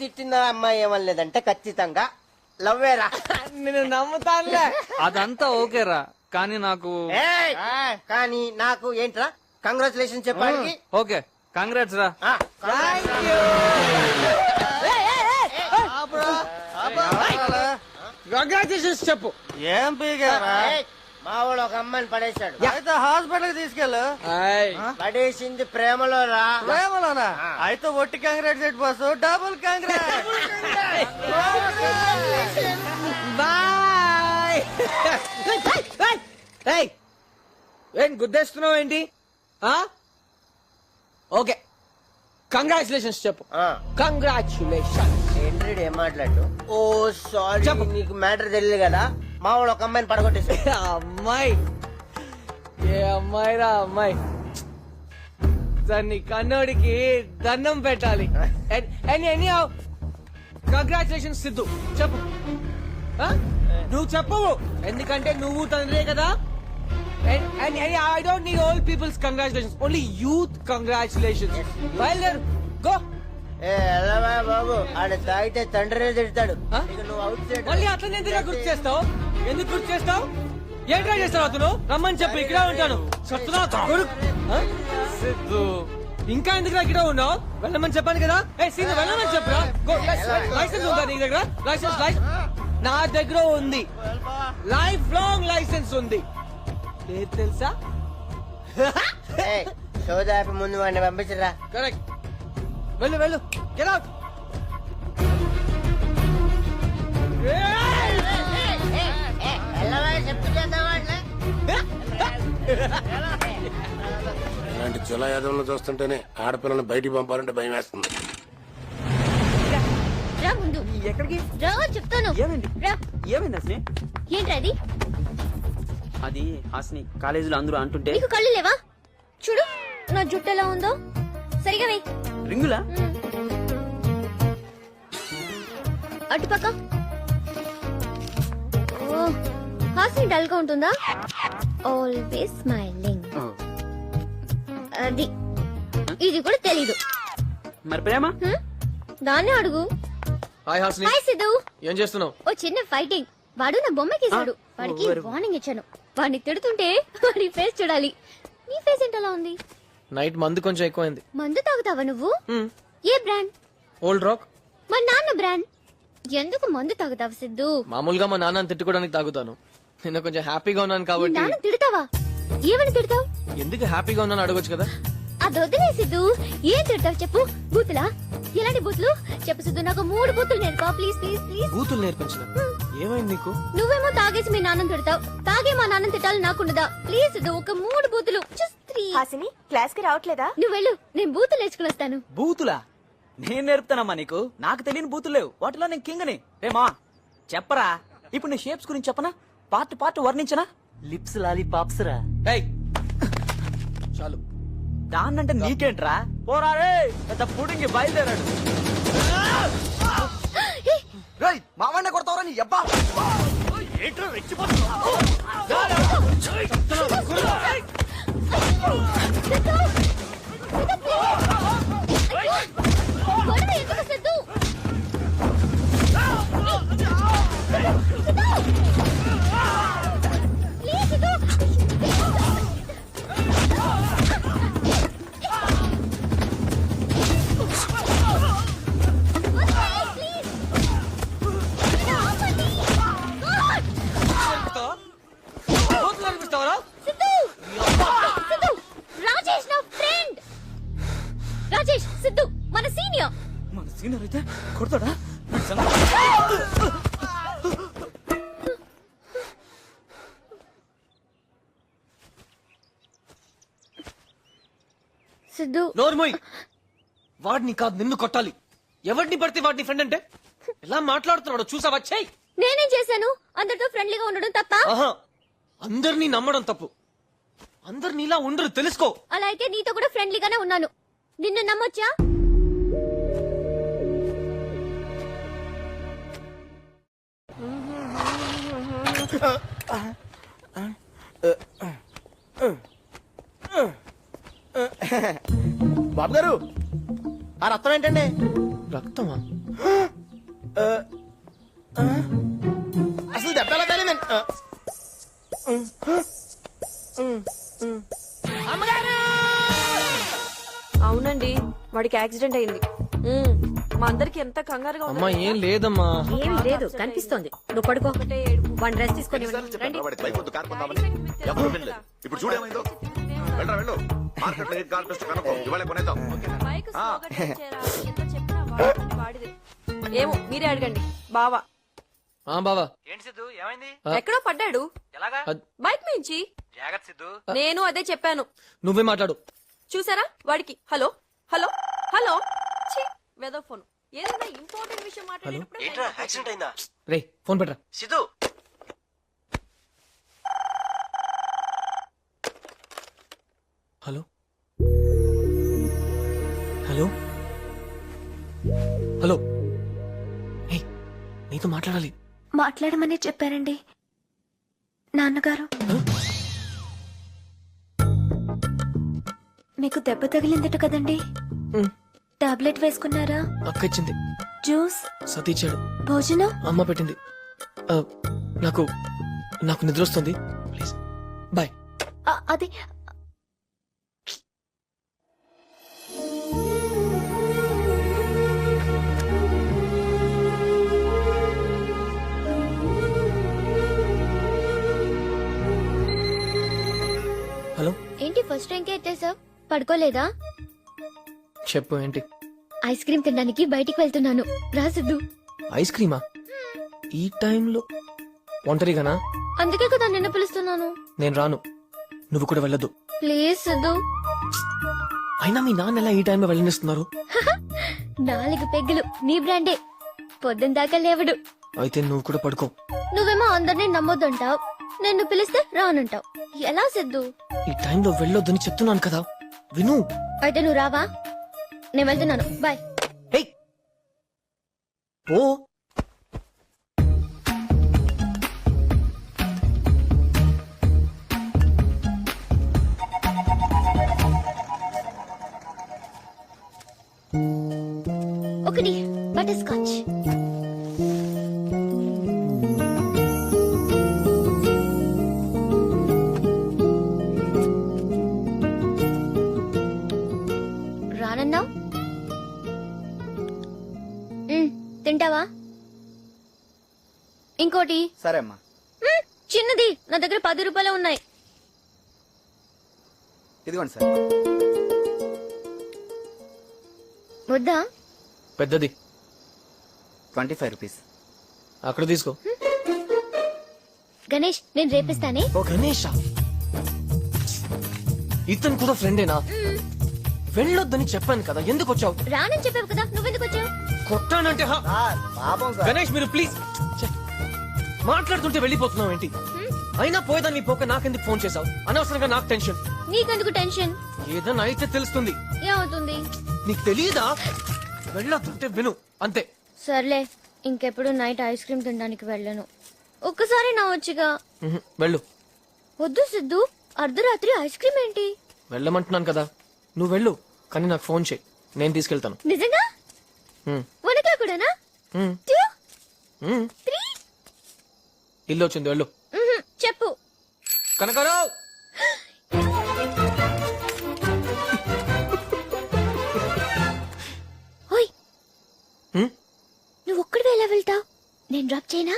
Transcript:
తిట్టిన అమ్మాయి ఏమనలేదంటే ఖచ్చితంగా లవ్వేరా నేను నమ్ముతానులే అదంతా ఓకేరా కానీ నాకు ఏయ్! కానీ నాకు ఏంట్రా కంగ్రాచులేషన్ చెప్పడానికి ఓకే కాంగ్రాట్స్ రా ఆ, కంగ్రాచులేషన్స్ చెప్పు ఏం ఏయ్! మా వాడు ఒక అమ్మాయిని పడేశాడు. అయితే హాస్పిటల్కి తీసుకెళ్ళు. పడేసింది ప్రేమలో రా. ప్రేమలోనా? అయితే ఒట్టి congrats boss double congrats. బాయ్. ఏం గుద్దేస్తున్నావు ఏంటి? ఆ? ఓకే. కంగ్రాచులేషన్స్ చెప్పు. ఆ, కంగ్రాచులేషన్ ఏంట్రీ ఏం మాట్లాడు? Oh sorry. చెప్పు. నీకు మ్యాటర్ తెలియదు కదా. మా వాడు ఒక అమ్మాయిని పడగొట్టేశాడు. అమ్మాయి? ఏ అమ్మాయి రా అమ్మాయి? దాన్ని కన్నోడికి దండం పెట్టాలి. Any congratulation Siddhu. చెప్పు? నువ్వు చెప్పవు ఎందుకంటే నువ్వు తండ్రే కదా. I don't need old peoples congratulations only youth congratulations బయలుదేరు. గో ఏ ఎల్లవా బాబు. ఆడ తాగితే తండ్రినే తిడతాడు? ఇక నువ్వు అవుట్ సైడ్ మళ్ళీ అట్లనే ఎందుకు గుర్తు చేస్తావు? ఎందుకు గుర్తు చేస్తావు? ఏం ట్రై చేస్తావు అతను? రమ్మని చెప్పు ఇక్కడే ఉంటాను. కొడుకు. ఆ? సిద్ధు. ఇంకా ఎందుకు ఇక్కడ ఉన్నావు? వెళ్ళమని చెప్పాను కదా? ఏ సీన్ వెళ్ళమని చెప్పురా గో, లై- లైసెన్స్ ఉందా నీ దగ్గర? లైసెన్స్ లైసెన్స్ నా దగ్గర ఉంది. లైఫ్ లాంగ్ లైసెన్స్ ఉంది. పేరు తెలుసా? సోదాపి ముందు వాడిని పంపించరా? కరెక్ట్ వెళ్ళు వెళ్ళు. గెట్ అవుట్ ఇలాంటి చుల యాదవులను చూస్తుంటేనే ఆడపిల్లని బయటికి పంపాలంటే భయం వేస్తుంది. రా ముందు. ఎక్కడికి? రా చెప్తాను. ఏమైంది? రా. ఏమైంది ఏంట్రా అది? అది హాస్ని కాలేజీలో అందరూ అంటుంటే నీకు కళ్ళు లేవా? చూడు నా జుట్టు ఎలా ఉందో. సరిగా వెయ్యి రింగులా? అటుపక్క. ఓ హాస్ని డల్గా ఉంటుందా ఆల్వేస్ స్మైలింగ్ అది. ఇది కూడా తెలీదు. మరి ప్రేమ? దాన్నే అడుగు. హాయ్ హాస్ని. హాయ్ సిద్ధు. ఏం చేస్తున్నావు? ఓ చిన్న ఫైటింగ్ వాడు నా బొమ్మ గీశాడు వాడికి వార్నింగ్ ఇచ్చాను. వాడిని తిడుతుంటే వాడి ఫేస్ చూడాలి. నీ ఫేస్ ఏంటలా ఉంది? నైట్ మందు కొంచెం ఎక్కువైంది. మందు తాగుతావా నువ్వు? ఏ బ్రాండ్? ఓల్డ్ రాక్ మా నాన్న బ్రాండ్. ఎందుకు మందు తాగుతావు సిద్ధు? మామూలుగా మా నాన్నని తిట్టుకోవడానికి తాగుతాను. నిన్న కొంచెం హ్యాపీగా ఉన్నాను కాబట్టి నాన్న తిడతావా? ఏమని తిడతావు? ఎందుకు హ్యాపీగా ఉన్నాను అడగొచ్చు కదా? అది వదిలే సిద్ధు. ఏం తిడతావు చెప్పు? బూతులా? ఎలాంటి బూతులు? చెప్పు సిద్ధు నాకు మూడు బూతులు నేర్పా ప్లీజ్ ప్లీజ్ ప్లీజ్ బూతులు నేర్పించిన? ఏమైంది నీకు? నువ్వేమో తాగేసి మీ నాన్నని తిడతావు. తాగే మా నాన్నని తిట్టాలి నాకుండదా? ప్లీజ్ సిద్ధు ఒక మూడు బూతులు. హాసిని క్లాస్కి రావట్లేదా? నువ్వు వెళ్ళు నేను బూతులు నేర్చుకుని వస్తాను. బూతులా? నేను నేర్పుతానమ్మా నీకు. నాకు తెలియని బూతులు లేవు. వాటిలో నేను కింగని రేమా చెప్పరా? ఇప్పుడు నీ షేప్స్ గురించి చెప్పనా? పార్ట్ పార్ట్ వర్ణించనా? లిప్స్ లాలీ పాప్స్ రా. ఏయ్! చాలు. దాన్నంటే నీకేంట్రా? పోరా రే! పెద్ద పుడింగి బయలుదేరాడు. మావన్న కొడతావరా నీ అబ్బా గొడవ సిద్ధు. నోర్మోయ్! వాడిని కాదు నిన్ను కొట్టాలి. ఎవరిని పడితే వాడిని ఫ్రెండ్ అంటే? ఎలా మాట్లాడుతున్నాడు చూసావా? చెయ్! నేనేం చేశాను? అందరితో ఫ్రెండ్లీగా ఉండడం తప్ప? ఆహా! అందరినీ నమ్మడం తప్పు. అందరినీ ఇలా ఉండరు తెలుసుకో. అలా అయితే నీతో కూడా ఫ్రెండ్లీగానే ఉన్నాను. నిన్ను నమ్మొచ్చా? బాబు గారు ఆ రక్తం ఏంటండి? రక్తమా? అసలు దెబ్బ ఎలా తగిలిందండి ఆ. అవునండి వాడికి యాక్సిడెంట్ అయింది. మా అందరికి ఎంత కంగారుగా అమ్మా ఉందో ఏం లేదమ్మా. ఏమీ లేదు కనిపిస్తోంది. నువ్వు పడుకో. వన్ డ్రెస్ తీసుకొని రండి. ఎవరు వినలేదు ఇప్పుడు చూడేమైందో వెళ్ళరా వెళ్ళు. మార్కెట్లో ఏది కాల్ బెస్ట్ కనుక్కో. ఇవాళ కొనేద్దాం. బైక్ స్లోగా నడిచేరా. ఎంత చెప్పినా వాడకండి వాడిదే. ఏమో మీరే అడగండి. బావా. ఆ బావా. ఏంటి సిద్ధు ఏమైంది? ఆ. ఎక్కడో పడ్డాడు. ఎలాగా? అద్- బైక్ మించి. జాగ్రత్త సిద్ధు. నేను అదే చెప్పాను. నువ్వే మాట్లాడు. చూసారా? వాడికి. హలో? హలో? హలో? ఛీ, వెదో ఫోన్. ఏదైనా ఇంపార్టెంట్ విషయం మాట్లాడేటప్పుడు యాక్సిడెంట్ అయిందా? రే ఫోన్ పెట్టరా? సిద్ధు! హలో? హలో? హలో? ఏ నీతో మాట్లాడాలి. మాట్లాడమని చెప్పారండి. నాన్నగారు. మీకు దెబ్బ తగిలిందట కదండి. టాబ్లెట్ వేసుకున్నారా? అక్క ఇచ్చింది జ్యూస్? సతీ ఇచ్చాడు. భోజనం? అమ్మ పెట్టింది. ఆ, నాకు నాకు నిద్ర వస్తుంది ప్లీజ్. బాయ్ ఆ, అది హలో. ఏంటి ఫస్ట్ ర్యాంకే ఎత్తేసావు? పడుకోలేదా? చెప్పు ఏంటి? ఐస్ క్రీమ్ తినడానికి బయటికి వెళ్తున్నాను. రా సిద్ధు. ఐస్ క్రీమా? ఈ టైంలో ఒంటరిగానా? అందుకే కదా నిన్న పిలుస్తున్నాను. నేను రాను. నువ్వు కూడా వెళ్ళొద్దు ప్లీజ్ సిద్ధు. అయినా మీ నాన్న ఎలా ఈ టైంలో వెళ్ళనిస్తున్నారు? నాలుగు పెగ్గులు. నీ బ్రాండే. పొద్దున దాకా లేవడు. అయితే నువ్వు కూడా పడుకో. నువ్వేమో అందరినీ నమ్మొద్దంటావు. నిన్ను పిలిస్తే రానంటావు. ఎలా సిద్ధు? ఈ టైంలో వెళ్ళొద్దని చెప్తున్నాను కదా. విను. అయితే నువ్వు రావా? నేను వెళ్తున్నాను. బాయ్ హే. ఓ ఒకటి బటర్ స్కాచ్ రానన్నావు? తింటావా? ఇంకోటి. సరే అమ్మా చిన్నది. నా దగ్గర పది రూపాయలు ఉన్నాయి. ఇదిగోండి సార్. వద్దా? పెద్దది. Twenty five rupees. అక్కడ తీసుకో. గణేష్ నేను రేపిస్తానే. ఓ గణేష? ఇతను కూడా ఫ్రెండేనా? వెళ్ళొద్దని చెప్పాను కదా ఎందుకు వచ్చావు? రానని చెప్పావు కదా నువ్వెందుకు కొట్టానంటే హా. పాపం సార్. గణేష్ మీరు ప్లీజ్. మాట్లాడుతుంటే వెళ్ళిపోతున్నావు ఏంటి? అయినా పోయేదాన్ని పోక నాకెందుకు ఫోన్ చేసావు అనవసరంగా నాకు టెన్షన్. నీకెందుకు టెన్షన్? ఏదైనా అయితే తెలుస్తుంది. ఏమవుతుంది? నీకు తెలియదా వెళ్ళొద్దంటే విను అంతే. సర్లే ఇంకెప్పుడు నైట్ ఐస్ క్రీమ్ తినడానికి వెళ్ళను. ఒక్కసారి నా వచ్చిగా ఉహు, వెళ్ళు. వద్దు సిద్ధు అర్ధరాత్రి ఐస్ క్రీమ్ ఏంటి? వెళ్ళమంటున్నాను కదా. నువ్వు వెళ్ళు కానీ నాకు ఫోన్ చేయి. నేను తీసుకెళ్తాను. నిజంగా? వనకా కూడానా? టూ ఉమ్. త్రీ ఇల్లు వచ్చింది వెళ్ళు. చెప్పు. కనకరావు! ఓయ్! నువ్వు ఒక్కడివే ఎలా వెళ్తావు? నేను డ్రాప్ చేయనా?